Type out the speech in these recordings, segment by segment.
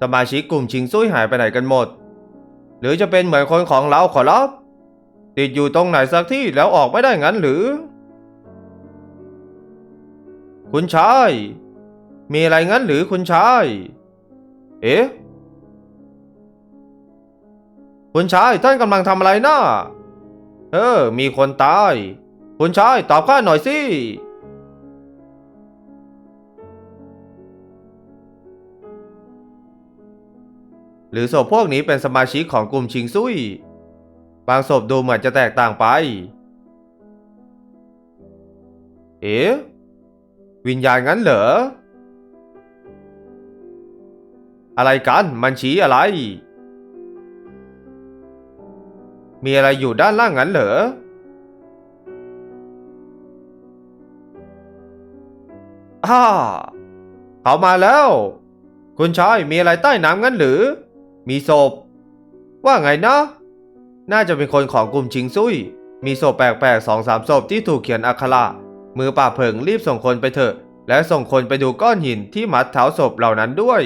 สมาชิกกลุ่มชิงซุยหายไปไหนกันหมด หรือจะเป็นเหมือนคนของเราขอรับ ติดอยู่ตรงไหนสักที่แล้วออกไม่ได้งั้นหรือ คุณชาย มีอะไรงั้นหรือคุณชาย เอ๊ะ คุณชายท่านกำลังทำอะไรนะเออ มีคนตาย คุณชายตอบข้าหน่อยสิ หรือศพพวกนี้เป็นสมาชิกของกลุ่มชิงซุย บางศพดูเหมือนจะแตกต่างไป เอ๊ะวิญญาณงั้นเหรอ อะไรกันมันชี้อะไร มีอะไรอยู่ด้านล่างงั้นเหรออ้าเขามาแล้ว คุณชายมีอะไรใต้น้ำงั้นหรือ มีศพ ว่าไงนะ น่าจะเป็นคนของกลุ่มชิงซุย มีศพแปลกๆสองสามศพที่ถูกเขียนอักขระมือป่าเผิงรีบส่งคนไปเถอะ และส่งคนไปดูก้อนหินที่มัดเท้าศพเหล่านั้นด้วย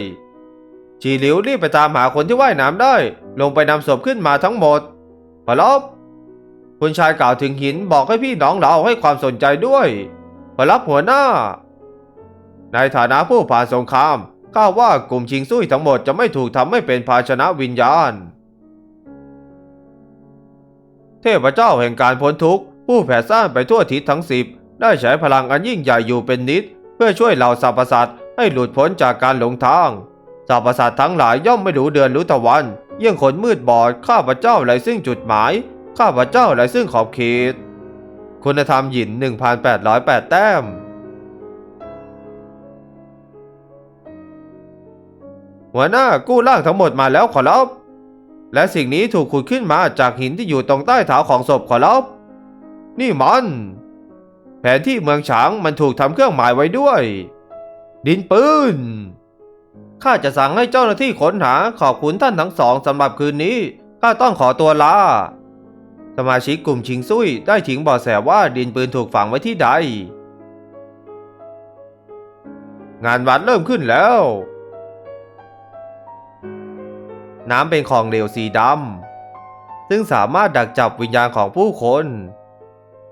ชีหลิวรีบไปตามหาคนที่ว่ายน้ำได้ ลงไปนำศพขึ้นมาทั้งหมดขอรับคุณชายกล่าวถึงหินบอกให้พี่น้องเราให้ความสนใจด้วยขอรับหัวหน้า ในฐานะผู้ผ่านสงคราม ข้าว่ากลุ่มชิงซุยทั้งหมดจะไม่ถูกทำให้เป็นภาชนะวิญญาณ เทพเจ้าแห่งการพ้นทุกข์ผู้แผ่ซ่านไปทั่วทิศทั้งสิบได้ใช้พลังอันยิ่งใหญ่อยู่เป็นนิด เพื่อช่วยเหล่าสรรพสัตว์ให้หลุดพ้นจากการหลงทางสรรพสัตว์ทั้งหลายย่อมไม่รู้เดือนรู้ตะวันเยี่ยงคนมืดบอดข้าพเจ้าไร้ซึ่งจุดหมาย ข้าพเจ้าไร้ซึ่งขอบเขตคุณธรรมหยิน 1,808 แต้ม หัวหน้ากู้ร่างทั้งหมดมาแล้วขอรับ และสิ่งนี้ถูกขุดขึ้นมาจากหินที่อยู่ตรงใต้เท้าของศพขอรับนี่มัน แผนที่เมืองฉางมันถูกทำเครื่องหมายไว้ด้วย ดินปืนข้าจะสั่งให้เจ้าหน้าที่ค้นหาขอบคุณท่านทั้งสองสำหรับคืนนี้ข้าต้องขอตัวลาสมาชิกกลุ่มชิงซุยได้ทิ้งบาะแสว่าดินปืนถูกฝังไว้ที่ใด งานวัดเริ่มขึ้นแล้ว น้ำเป็นของเหลวสีดำซึ่งสามารถดักจับวิญญาณของผู้คน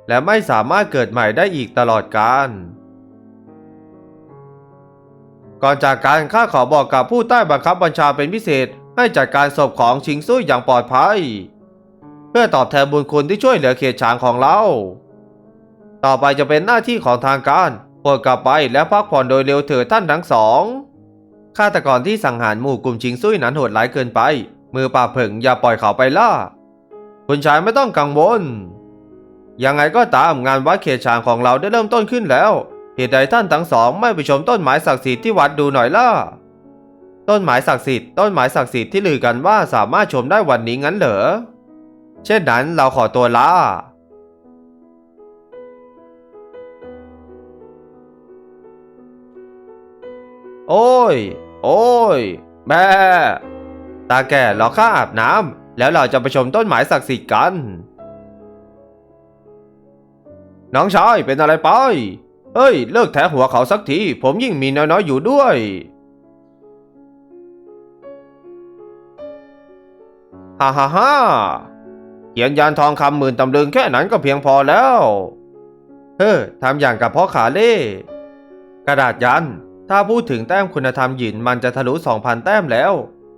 และไม่สามารถเกิดใหม่ได้อีกตลอดกาลก่อนจากการข้าขอบอกกับผู้ใต้บังคับบัญชาเป็นพิเศษให้จัดการศพของชิงซุยอย่างปลอดภัย เพื่อตอบแทนบุญคุณที่ช่วยเหลือเขตฉางของเรา ต่อไปจะเป็นหน้าที่ของทางการโปรดกลับไปและพักผ่อนโดยเร็วเถิดท่านทั้งสอง ฆาตกรที่สังหารหมู่กลุ่มชิงซุยนั้นโหดร้ายเกินไป มือป่าบเผิงอย่าปล่อยเขาไปล่า คุณชายไม่ต้องกังวล ยังไงก็ตามงานวัดเขตฉางของเราได้เริ่มต้นขึ้นแล้ว เหตุใดท่านทั้งสองไม่ไปชมต้นไม้ศักดิ์สิทธิ์ที่วัดดูหน่อยล่ะ ต้นไม้ศักดิ์สิทธิ์ต้นไม้ศักดิ์สิทธิ์ที่ลือกันว่าสามารถชมได้วันนี้งั้นเหรอ เช่นนั้นเราขอตัวลาโอ้ย โอ้ย แม่ ตาแก่รอข้าอาบน้ำแล้วเราจะไปชมต้นไม้ศักดิ์สิทธิ์กัน น้องชายเป็นอะไรไป เฮ้ย เลิกแทะหัวเขาสักที ผมยิ่งมีน้อยๆอยู่ด้วย ฮ่าฮ่าฮ่าเขียนยานทองคำหมื่นตำลึงแค่นั้นก็เพียงพอแล้ว เฮ้อทำอย่างกับพ่อขาเล่ กระดาษยัน ถ้าพูดถึงแต้มคุณธรรมหยินมันจะทะลุ 2,000 แต้มแล้ว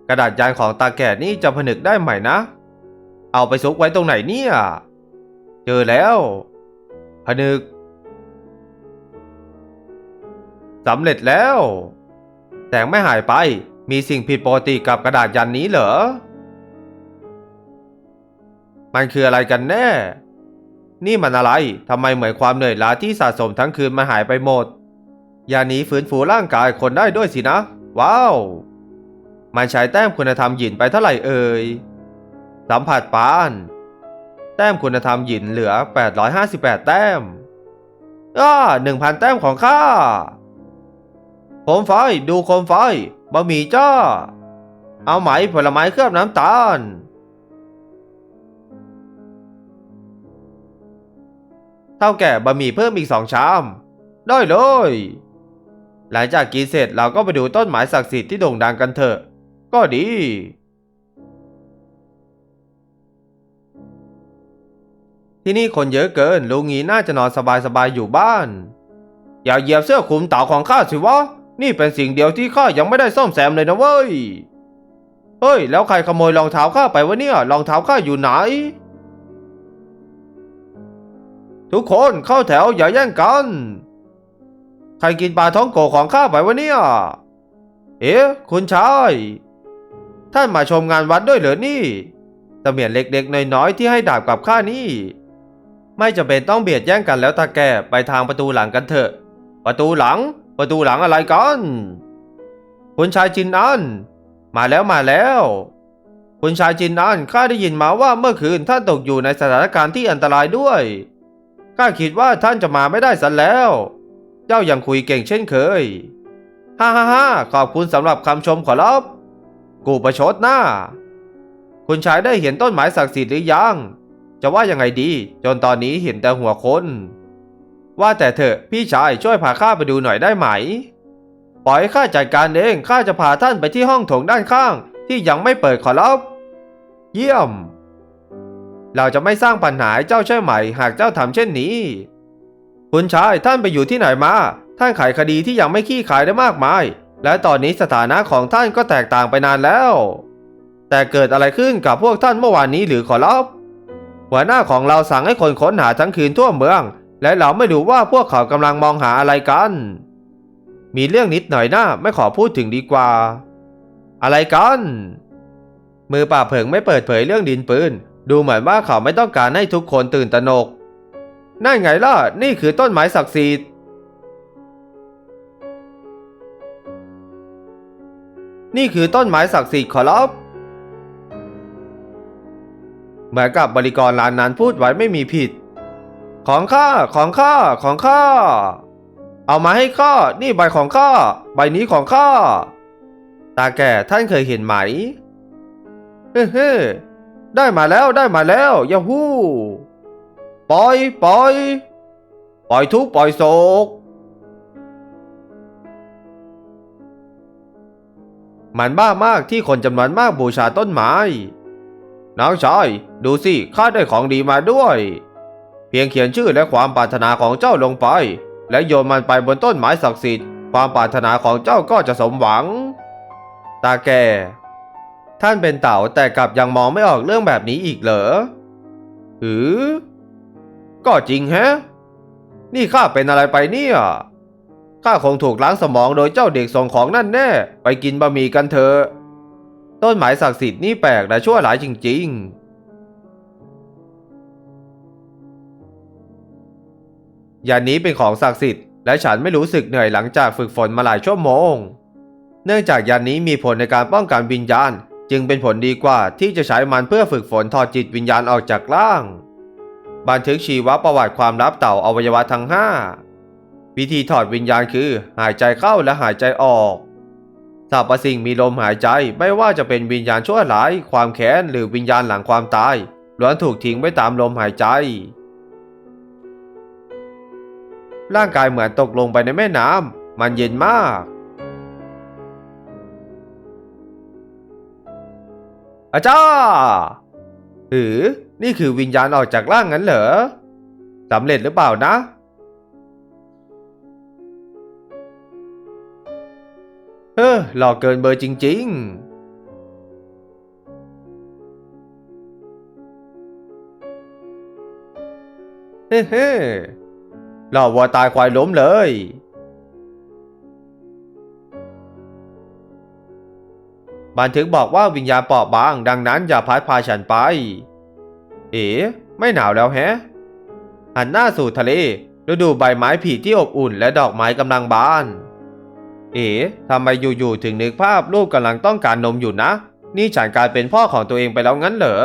กระดาษยันของตาแก่นี่จะผนึกได้ไหม่นะ เอาไปซุกไว้ตรงไหนเนี่ย เจอแล้ว ผนึกสำเร็จแล้วแสงไม่หายไปมีสิ่งผิดปกติกับกระดาษยันนี้เหรอ มันคืออะไรกันแน่ นี่มันอะไรทำไมเหมือนความเหนื่อยล้าที่สะสมทั้งคืนมาหายไปหมด ยานี้ฟื้นฟูร่างกายคนได้ด้วยสินะ ว้าว มันใช้แต้มคุณธรรมหยินไปเท่าไหร่เอ่ย สัมผัสปาน แต้มคุณธรรมหยินเหลือ 858 แต้มอ้า1,000แต้มของข้าโคมไฟ ดูโคมไฟ บะหมี่จ้า เอาไหมผลไม้เคลือบน้ำตาล เท่าแก่บะหมี่เพิ่มอีกสองชาม ได้เลย หลังจากกินเสร็จเราก็ไปดูต้นไม้ศักดิ์สิทธิ์ที่โด่งดังกันเถอะ ก็ดี ที่นี่คนเยอะเกินลุงงี้น่าจะนอนสบายๆอยู่บ้าน อย่าเหยียบเสื้อคลุมเต่าของข้าสิวะ นี่เป็นสิ่งเดียวที่ข้ายังไม่ได้ซ่อมแซมเลยนะเว้ย เฮ้ย แล้วใครขโมยรองเท้าข้าไปวะเนี่ย รองเท้าข้าอยู่ไหน ทุกคนเข้าแถวอย่าแย่งกัน ใครกินปลาท้องโกของข้าไปวะเนี่ย เอ๊ะ คุณชาย ท่านมาชมงานวัดด้วยเหรอนี่เมียนเล็กๆ น้อยๆ ที่ให้ดาบกับข้านี่ ไม่จำเป็นต้องเบียดแย่งกันแล้วตาแก่ไปทางประตูหลังกันเถอะ ประตูหลัง ประตูหลังอะไรกันคุณชายจินอัน มาแล้วมาแล้ว คุณชายจินอันข้าได้ยินมาว่าเมื่อคืนท่านตกอยู่ในสถานการณ์ที่อันตรายด้วยข้าคิดว่าท่านจะมาไม่ได้สันแล้ว เจ้ายังคุยเก่งเช่นเคย ฮ่าฮ่าฮ่าขอบคุณสำหรับคำชมขอรับกูประชดหน้า คุณชายได้เห็นต้นไม้ศักดิ์สิทธิ์หรือยัง จะว่ายังไงดี จนตอนนี้เห็นแต่หัวคน ว่าแต่เถอะพี่ชายช่วยพาข้าไปดูหน่อยได้ไหม ปล่อยข้าจัดการเองข้าจะพาท่านไปที่ห้องโถงด้านข้าง ที่ยังไม่เปิดขอรับ เยี่ยม เราจะไม่สร้างปัญหาเจ้าใช่ไหม หากเจ้าทำเช่นนี้ คุณชายท่านไปอยู่ที่ไหนมา ท่านไขคดีที่ยังไม่ขี้ขายได้มากมาย และตอนนี้สถานะของท่านก็แตกต่างไปนานแล้ว แต่เกิดอะไรขึ้นกับพวกท่านเมื่อวานนี้หรือขอรับหัวหน้าของเราสั่งให้คนค้นหาทั้งคืนทั่วเมือง และเราไม่รู้ว่าพวกเขากำลังมองหาอะไรกัน มีเรื่องนิดหน่อยนะไม่ขอพูดถึงดีกว่า อะไรกัน มือป่าบเผิงไม่เปิดเผยเรื่องดินปืน ดูเหมือนว่าเขาไม่ต้องการให้ทุกคนตื่นตระหนก นั่นไงล่ะ นี่คือต้นไม้ศักดิ์สิทธิ์ นี่คือต้นไม้ศักดิ์สิทธิ์ขอรับเหมือนกับบริกรร้านนั้นพูดไว้ไม่มีผิด ของข้า ของข้า ของข้า เอามาให้ข้า นี่ใบของข้า ใบนี้ของข้า ตาแก่ท่านเคยเห็นไหม เฮ้เฮ้ได้มาแล้วได้มาแล้วยาฮู ปล่อยปล่อยปล่อยทุกปล่อยโศก มันบ้ามากที่คนจำนวนมากบูชาต้นไม้ น้องชายดูสิข้าได้ของดีมาด้วย เพียงเขียนชื่อและความปรารถนาของเจ้าลงไป และโยนมันไปบนต้นไม้ศักดิ์สิทธิ์ ความปรารถนาของเจ้าก็จะสมหวัง ตาแก่ท่านเป็นเต่าแต่กลับยังมองไม่ออกเรื่องแบบนี้อีกเหรอหือ ก็จริงแฮะ นี่ข้าเป็นอะไรไปเนี่ย ข้าคงถูกล้างสมองโดยเจ้าเด็กส่งของนั่นแน่ ไปกินบะหมี่กันเถอะ ต้นไม้ศักดิ์สิทธิ์นี่แปลกและชั่วหลายจริง ๆยานนี้เป็นของศักดิ์สิทธิ์และฉันไม่รู้สึกเหนื่อยหลังจากฝึกฝนมาหลายชั่วโมง เนื่องจากยานนี้มีผลในการป้องกันวิญญาณ จึงเป็นผลดีกว่าที่จะใช้มันเพื่อฝึกฝนถอดจิตวิญญาณออกจากร่าง บันทึกชีวประวัติความลับเต่าอวัยวะทั้ง 5 วิธีถอดวิญญาณคือหายใจเข้าและหายใจออกสรรพสิ่งมีลมหายใจไม่ว่าจะเป็นวิญญาณชั่วร้าย ความแค้นหรือวิญญาณหลังความตายล้วนถูกทิ้งไว้ตามลมหายใจ ร่างกายเหมือนตกลงไปในแม่น้ำมันเย็นมาก อาจารย์หรือ นี่คือวิญญาณออกจากร่างงั้นเหรอสำเร็จหรือเปล่านะ เออหลอกเกินเบอร์จริง ๆเฮ้เฮ้หล่อวัวตายควายล้มเลย บันทึกบอกว่าวิญญาณเปราะบาง ดังนั้นอย่าพัดพาฉันไป เอ๋ไม่หนาวแล้วแฮะหันหน้าสู่ทะเลฤดูใบไม้ผลิที่อบอุ่นและดอกไม้กำลังบาน เอ๋ทำไมอยู่ๆถึงนึกภาพลูกกำลังต้องการนมอยู่นะ นี่ฉันกลายเป็นพ่อของตัวเองไปแล้วงั้นเหรอ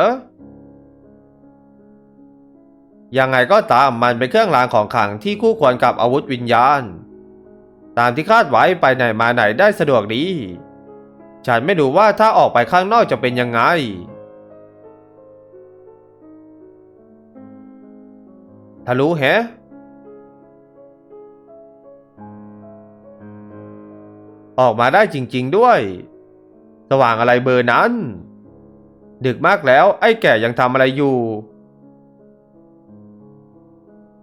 ยังไงก็ตามมันเป็นเครื่องรางของขลังที่คู่ควรกับอาวุธวิญญาณ ตามที่คาดไว้ไปไหนมาไหนได้สะดวกดี ฉันไม่รู้ว่าถ้าออกไปข้างนอกจะเป็นยังไง ทะลุแฮะออกมาได้จริง ๆด้วย สว่างอะไรเบอร์นั้น ดึกมากแล้วไอ้แก่ยังทำอะไรอยู่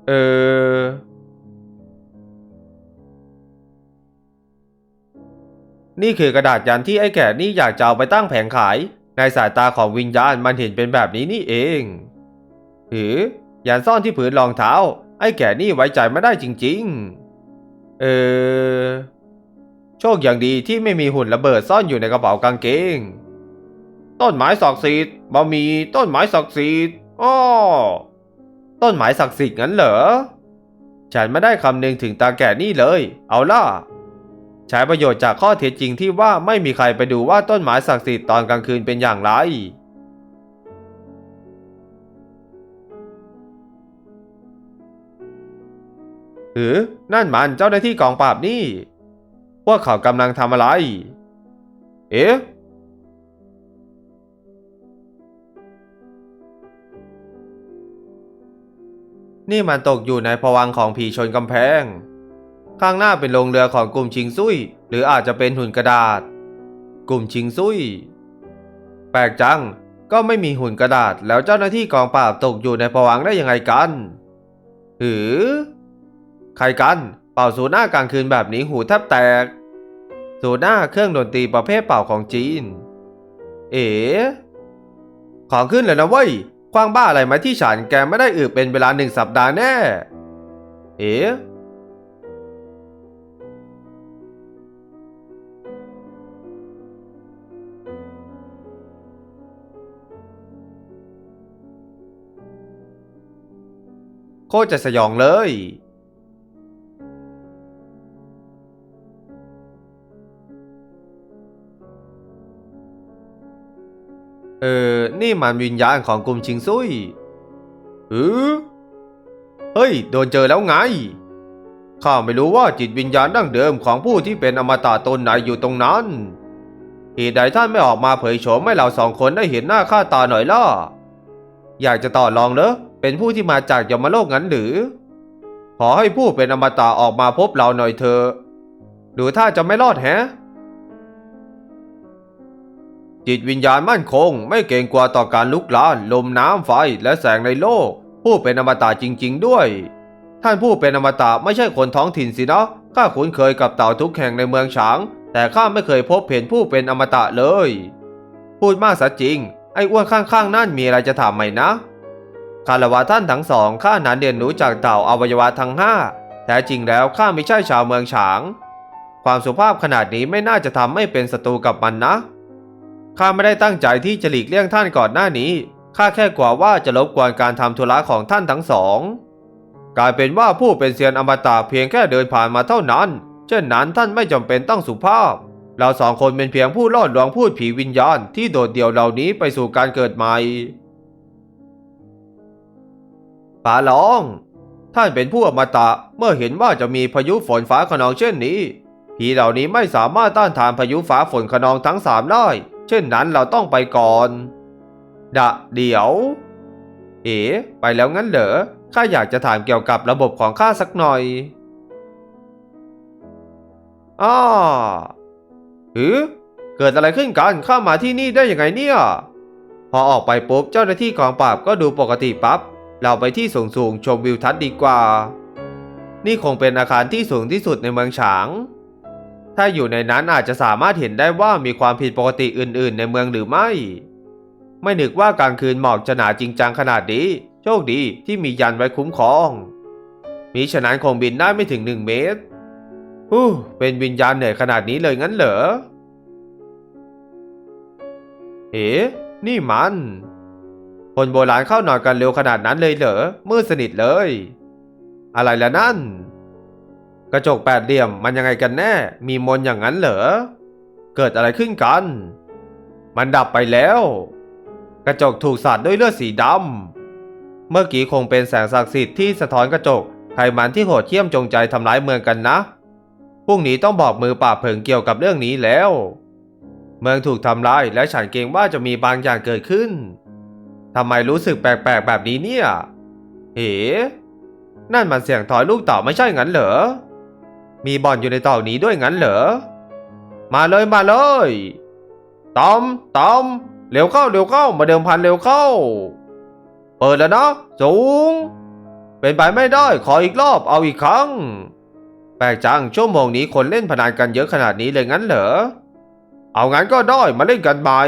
เออ นี่คือกระดาษยันที่ไอ้แก่นี่อยากจะเอาไปตั้งแผงขาย ในสายตาของวิญญาณมันเห็นเป็นแบบนี้นี่เอง หือ อยันซ่อนที่ผืนรองเท้า ไอ้แก่นี่ไว้ใจไม่ได้จริง ๆ เออ โชคอย่างดีที่ไม่มีหุ่นระเบิดซ่อนอยู่ในกระเป๋ากางเกง ต้นไม้ศักดิ์สิทธิ์บะมีต้นไม้ศักดิ์สิทธิ์อ้อต้นไม้ศักดิ์สิทธิ์งั้นเหรอ ฉันไม่ได้คำนึงถึงตาแก่นี่เลย เอาล่ะ ใช้ประโยชน์จากข้อเท็จจริงที่ว่าไม่มีใครไปดูว่าต้นไม้ศักดิ์สิทธิ์ตอนกลางคืนเป็นอย่างไร หรือนั่นมันเจ้าหน้าที่กองปราบนี่ พวกเขากำลังทำอะไร เอ๊ะนี่มันตกอยู่ในภวังของผีชนกำแพง ข้างหน้าเป็นโรงเรือของกลุ่มชิงซุย หรืออาจจะเป็นหุ่นกระดาษ กลุ่มชิงซุย แปลกจัง ก็ไม่มีหุ่นกระดาษแล้วเจ้าหน้าที่กองปราบตกอยู่ในภวังได้ยังไงกัน หือ ใครกัน เป่าสูน้ากลางคืนแบบนี้หูแทบแตก สูน้าเครื่องดนตรีประเภทเป่าของจีน เอ๋ของขึ้นเลยนะเว้ยคว้างบ้าอะไรมาที่ฉันแกไม่ได้อึเป็นเวลาหนึ่งสัปดาห์แน่ เอ๋โคตรจะสยองเลย เออ นี่มันวิญญาณของกลุ่มชิงซุยเออเฮ้ย โดนเจอแล้วไง ข้าไม่รู้ว่าจิตวิญญาณดั้งเดิมของผู้ที่เป็นอมตะตนไหนอยู่ตรงนั้น เหตุใดท่านไม่ออกมาเผยโฉมให้เราสองคนได้เห็นหน้าค่าตาหน่อยล่ะ อยากจะต่อรองเหรอ เป็นผู้ที่มาจากยมโลกงั้นหรือ ขอให้ผู้เป็นอมตะออกมาพบเราหน่อยเถอะดูถ้าจะไม่รอดแฮะ จิตวิญญาณมั่นคง ไม่เกรงกลัวต่อการลุกลาน ลมน้ำไฟและแสงในโลก ผู้เป็นอมตะจริง ๆ ด้วย ท่านผู้เป็นอมตะไม่ใช่คนท้องถิ่นสินะข้าคุ้นเคยกับเต่าทุกแห่งในเมืองฉาง แต่ข้าไม่เคยพบเห็นผู้เป็นอมตะเลย พูดมากซะจริง ไอ้อ้วนข้างๆนั่นมีอะไรจะถามไหมนะคารวะท่านทั้งสองข้านั้นเรียนรู้จากเต่าอวัยวะทั้งห้าแท้จริงแล้วข้าไม่ใช่ชาวเมืองฉาง ความสุภาพขนาดนี้ไม่น่าจะทำให้เป็นศัตรูกับมันนะ ข้าไม่ได้ตั้งใจที่จะหลีกเลี่ยงท่านก่อนหน้านี้ ข้าแค่กลัวว่าจะรบกวนการทำธุระของท่านทั้งสอง กลายเป็นว่าผู้เป็นเซียนอมตะเพียงแค่เดินผ่านมาเท่านั้น เช่นนั้นท่านไม่จำเป็นต้องสุภาพ เราสองคนเป็นเพียงผู้ล่อลวงพูดผีวิญญาณที่โดดเดี่ยวเหล่านี้ไปสู่การเกิดใหม่ป๋าหลอง ท่านเป็นผู้อมตะเมื่อเห็นว่าจะมีพายุฝนฟ้าขนองเช่นนี้ผีเหล่านี้ไม่สามารถต้านทานพายุฟ้าฝนขนองทั้งสามได้ เช่นนั้นเราต้องไปก่อน ดะเดี๋ยว เอ๋ไปแล้วงั้นเหรอข้าอยากจะถามเกี่ยวกับระบบของข้าสักหน่อยอ้าหือเกิดอะไรขึ้นกันข้ามาที่นี่ได้ยังไงเนี่ย พอออกไปปุ๊บเจ้าหน้าที่กองปราบก็ดูปกติปับ๊บเราไปที่สูงสูงๆชมวิวทัศน์ดีกว่า นี่คงเป็นอาคารที่สูงที่สุดในเมืองฉาง ถ้าอยู่ในนั้นอาจจะสามารถเห็นได้ว่ามีความผิดปกติอื่น ๆ ในเมืองหรือไม่ ไม่นึกว่ากลางคืนหมอกจะหนาจริงจังขนาดนี้ โชคดีที่มียันไว้คุ้มครองมีฉะนั้นคงบินได้ไม่ถึงหนึ่งเมตรฮู้เป็นวิญญาณเหนื่อยขนาดนี้เลยงั้นเหรอ เอ๋นี่มัน คนโบราณเข้านอนกันเร็วขนาดนั้นเลยเหรอมืดสนิทเลย อะไรละนั่น กระจกแปดเหลี่ยมมันยังไงกันแน่ มีมนอย่างนั้นเหรอ เกิดอะไรขึ้นกัน มันดับไปแล้ว กระจกถูกสาดด้วยเลือดสีดำ เมื่อกี้คงเป็นแสงศักดิ์สิทธิ์ที่สะท้อนกระจก ใครมันที่โหดเหี้ยมจงใจทำร้ายเมืองกันนะ พรุ่งนี้ต้องบอกมือปราบเผิงเกี่ยวกับเรื่องนี้แล้ว เมืองถูกทำร้ายและฉันเกรงว่าจะมีบางอย่างเกิดขึ้นทำไมรู้สึกแปลกๆแบบนี้เนี่ย เอ๋นั่นมันเสียงถอยลูกเต่าไม่ใช่งั้นเหรอ มีบอลอยู่ในเตอกนี้ด้วยงั้นเหรอ มาเลยมาเลยตอมตอมเร็วเข้าเร็วเข้ามาเดิมพันเร็วเข้า เปิดแล้วเนาะสูง เป็นไปไม่ได้ขออีกรอบเอาอีกครั้ง แปลกจังชั่วโมงนี้คนเล่นพนันกันเยอะขนาดนี้เลยงั้นเหรอ เอางั้นก็ได้มาเล่นกันใหม่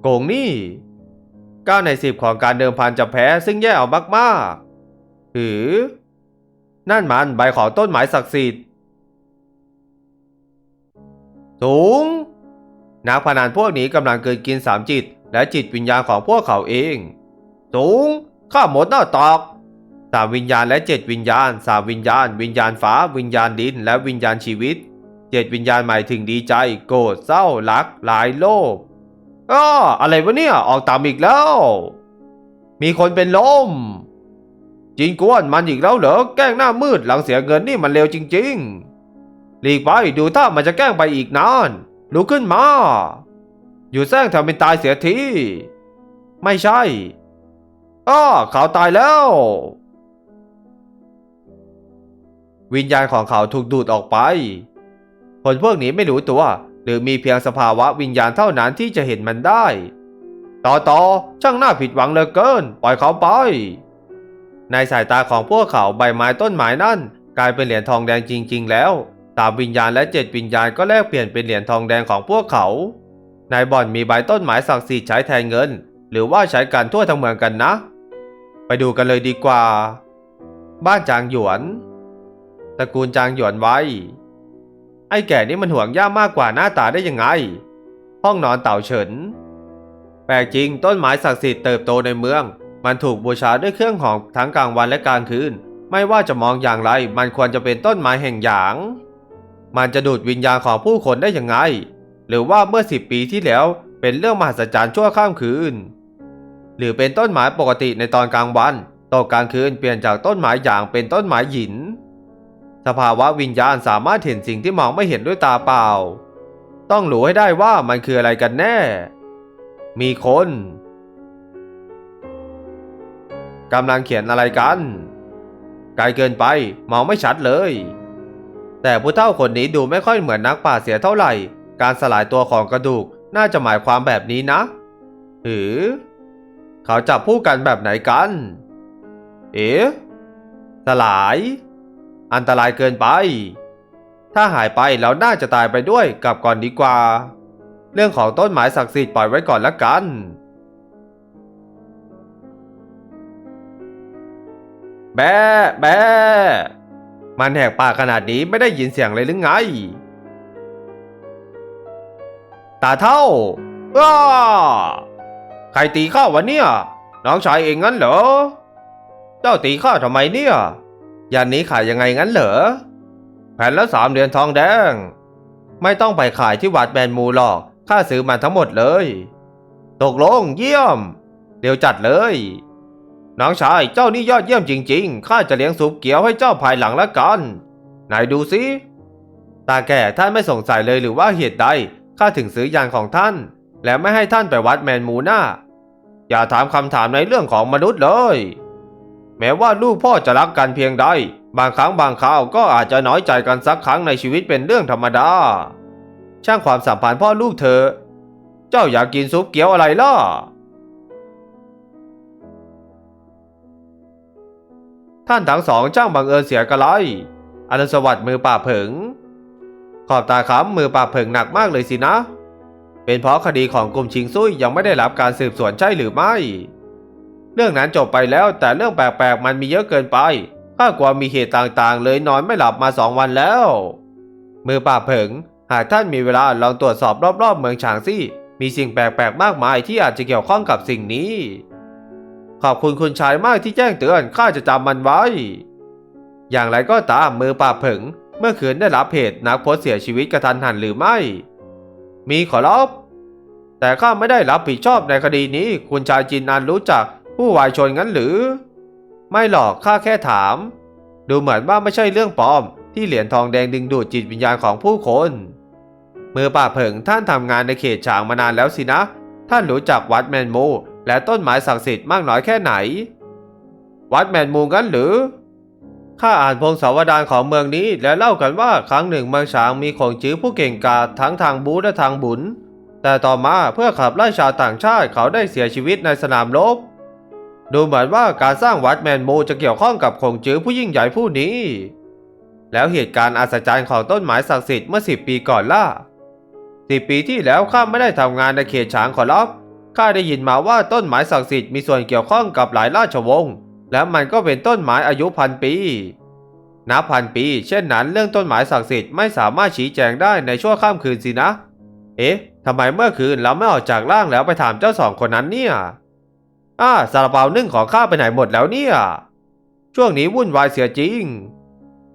โกงนี่9ใน10 ของการเดิมพันจะแพ้ซึ่งแย่เอามากๆ หือ นั่นมันใบของต้นไม้ศักดิ์สิทธิ์ สูง นักพนันพวกนี้กำลังเกินกินสามจิต และจิตวิญญาณของพวกเขาเอง สูง ข้าหมดหน้าตอกสามวิญญาณและเจ็ดวิญญาณสามวิญญาณ วิญญาณฟ้า วิญญาณดิน และวิญญาณชีวิต เจ็ดวิญญาณหมายถึงดีใจ โกรธเศร้ารัก หลายโลภอ้ออะไรวะเนี่ย ออกตามอีกแล้ว มีคนเป็นลม จินกวนมันอีกแล้วเหรอแกล้งหน้ามืดหลังเสียเงินนี่มันเร็วจริง ๆ หลีกไปดูถ้ามันจะแกล้งไปอีกนานลุกขึ้นมา อยู่แซงทำเป็นตายเสียที ไม่ใช่อ้อเขาตายแล้ว วิญญาณของเขาถูกดูดออกไป คนพวกนี้ไม่รู้ตัว หรือมีเพียงสภาวะวิญญาณเท่านั้นที่จะเห็นมันได้ ต่อต่อช่างน่าผิดหวังเหลือเกิน ปล่อยเขาไป ในสายตาของพวกเขาใบไม้ต้นไม้นั่น กลายเป็นเหรียญทองแดงจริง ๆ แล้วสามวิญญาณและเจ็ดวิญญาณก็แลกเปลี่ยนเป็นเหรียญทองแดงของพวกเขาในบ่อนมีใบต้นไม้ศักดิ์สิทธิ์ใช้แทนเงิน หรือว่าใช้กันทั่วทั้งเมืองกันนะ ไปดูกันเลยดีกว่า บ้านจางหยวนตระกูลจางหยวนไว้ ไอ้แก่นี่มันห่วงย่ามากกว่าหน้าตาได้ยังไง ห้องนอนเต่าเฉิน แปลกจริงต้นไม้ศักดิ์สิทธิ์เติบโตในเมือง มันถูกบูชาด้วยเครื่องหอมทั้งกลางวันและกลางคืน ไม่ว่าจะมองอย่างไร มันควรจะเป็นต้นไม้แห่งหยาง มันจะดูดวิญญาณของผู้คนได้ยังไง หรือว่าเมื่อสิบปีที่แล้วเป็นเรื่องมหัศจรรย์ชั่วข้ามคืน หรือเป็นต้นไม้ปกติในตอนกลางวันตกกลางคืนเปลี่ยนจากต้นไม้หยางเป็นต้นไม้หยิน สภาวะวิญญาณสามารถเห็นสิ่งที่มองไม่เห็นด้วยตาเปล่า ต้องรู้ให้ได้ว่ามันคืออะไรกันแน่ มีคน กำลังเขียนอะไรกัน ไกลเกินไปมองไม่ชัดเลย แต่ผู้เฒ่าคนนี้ดูไม่ค่อยเหมือนนักป่าเสียเท่าไหร่ การสลายตัวของกระดูกน่าจะหมายความแบบนี้นะหรือ เขาจับผู้กันแบบไหนกัน เอ๊ะสลาย อันตรายเกินไป ถ้าหายไปเราน่าจะตายไปด้วยกลับก่อนดีกว่า เรื่องของต้นไม้ศักดิ์สิทธิ์ปล่อยไว้ก่อนละกัน แบะแบะมันแหกปากขนาดนี้ไม่ได้ยินเสียงเลยหรือไง ตาเท่าอ้าใครตีข้าววะเนี่ย น้องชายเองงั้นเหรอ เจ้าตีข้าทำไมเนี่ยยานนี้ขายยังไงงั้นเหรอ แผ่นละสามเหรียญทองแดง ไม่ต้องไปขายที่วัดแมนมูหรอก ข้าซื้อมาทั้งหมดเลย ตกลงเยี่ยม เดี๋ยวจัดเลย น้องชายเจ้านี่ยอดเยี่ยมจริง ๆ ข้าจะเลี้ยงซุปเกี๊ยวให้เจ้าภายหลังละกัน ไหนดูสิ ตาแก่ท่านไม่สงสัยเลยหรือว่าเหตุใดข้าถึงซื้อยานของท่าน และไม่ให้ท่านไปวัดแมนมูน่าอย่าถามคำถามในเรื่องของมนุษย์เลย แม้ว่าลูกพ่อจะรักกันเพียงใด บางครั้งบางคราวก็อาจจะน้อยใจกันสักครั้งในชีวิตเป็นเรื่องธรรมดา ช่างความสัมพันธ์พ่อลูกเธอ เจ้าอยากกินซุปเกี๊ยวอะไรล่ะ ท่านทั้งสองจ้างบังเอิญเสียกระไรอรุณสวัสดิ์มือป่าบเผิง ขอบตาค้ำมือป่าบเผิงหนักมากเลยสินะ เป็นเพราะคดีของกลุ่มชิงซุยยังไม่ได้รับการสืบสวนใช่หรือไม่ เรื่องนั้นจบไปแล้วแต่เรื่องแปลกๆมันมีเยอะเกินไปข้ากลัวมีเหตุต่างๆ เลยนอนไม่หลับมาสองวันแล้ว มือป่าบเผิง หากท่านมีเวลาลองตรวจสอบรอบๆ เมืองฉางซี่ มีสิ่งแปลกๆ มากมายที่อาจจะเกี่ยวข้องกับสิ่งนี้ ขอบคุณคุณชายมากที่แจ้งเตือนข้าจะจำมันไว้ อย่างไรก็ตามมือป่าบเผิงเมื่อคืนได้รับเหตุนักพจน์เสียชีวิตกระทันหันหรือไม่ มีขอรับแต่ข้าไม่ได้รับผิดชอบในคดีนี้ คุณชายจินนันรู้จักผู้วายชนงั้นหรือ ไม่หรอกข้าแค่ถาม ดูเหมือนว่าไม่ใช่เรื่องปลอม ที่เหรียญทองแดงดึงดูดจิตวิญญาณของผู้คนมือป่าเผิงท่านทำงานในเขตฉางมานานแล้วสินะ ท่านรู้จักวัดแมนมู และต้นไม้ศักดิ์สิทธิ์มากน้อยแค่ไหน วัดแมนมูงั้นหรือ ข้าอ่านพงศาวดารของเมืองนี้และเล่ากันว่าครั้งหนึ่งเมืองฉางมีของจื้อผู้เก่งกาจทั้งทางบูและทางบุญ แต่ต่อมาเพื่อขับไล่ชาวต่างชาติเขาได้เสียชีวิตในสนามรบ ดูเหมือนว่าการสร้างวัดแมนโมจะเกี่ยวข้องกับคงจื้อผู้ยิ่งใหญ่ผู้นี้ แล้วเหตุการณ์อัศจรรย์ของต้นไม้ศักดิ์สิทธิ์เมื่อสิบปีก่อนล่ะสิบปีที่แล้วข้าไม่ได้ทำงานในเขตฉางขอรับ ข้าได้ยินมาว่าต้นไม้ศักดิ์สิทธิ์มีส่วนเกี่ยวข้องกับหลายราชวงศ์ และมันก็เป็นต้นไม้อายุพันปีนับพันปี เช่นนั้นเรื่องต้นไม้ศักดิ์สิทธิ์ไม่สามารถชี้แจงได้ในชั่วข้ามคืนสินะ เอ๊ะทำไมเมื่อคืนเราไม่ออกจากร่างแล้วไปถามเจ้าสองคนนั้นเนี่ยอ้าซาลาเปานึ่งของข้าไปไหนหมดแล้วเนี่ย ช่วงนี้วุ่นวายเสียจริง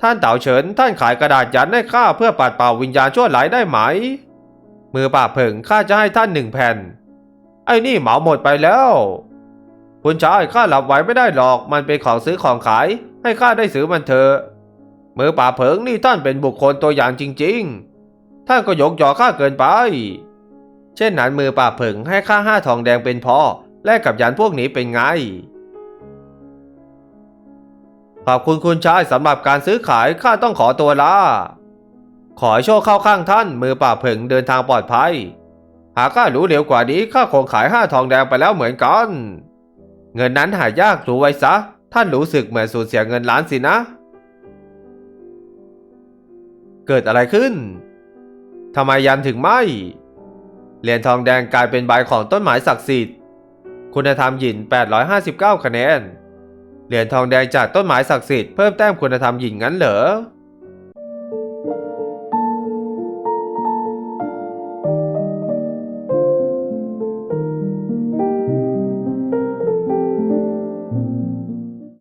ท่านเต่าเฉินท่านขายกระดาษยันให้ข้าเพื่อปัดเป่าวิญญาณชั่วร้ายได้ไหม มือป่าเผิงข้าจะให้ท่านหนึ่งแผ่น ไอ้นี่เหมาหมดไปแล้ว คุณชายข้าหลับไหวไม่ได้หรอก มันเป็นของซื้อของขาย ให้ข้าได้ซื้อมันเถอะมือป่าเผิงนี่ท่านเป็นบุคคลตัวอย่างจริง ๆ ท่านก็ยกยอข้าเกินไป เช่นนั้นมือป่าเผิงให้ข้าห้าทองแดงเป็นพอแลกกับยันพวกนี้เป็นไง ขอบคุณคุณชายสำหรับการซื้อขายข้าต้องขอตัวลาขอให้โชคเข้าข้างท่านมือป่าเผิงเดินทางปลอดภัย หากข้ารู้เร็วกว่านี้ข้าคงขายห้าทองแดงไปแล้วเหมือนกัน เงินนั้นหายากรู้ไว้ซะ ท่านรู้สึกเหมือนสูญเสียเงินล้านสินะ เกิดอะไรขึ้นทำไมยันถึงไหมเหรียญทองแดงกลายเป็นใบของต้นไม้ศักดิ์สิทธิ์ คุณธรรมหยิน 859 คะแนน เหรียญทองแดงจากต้นไม้ศักดิ์สิทธิ์เพิ่มแต้มคุณธรรมหยินงั้นเหรอ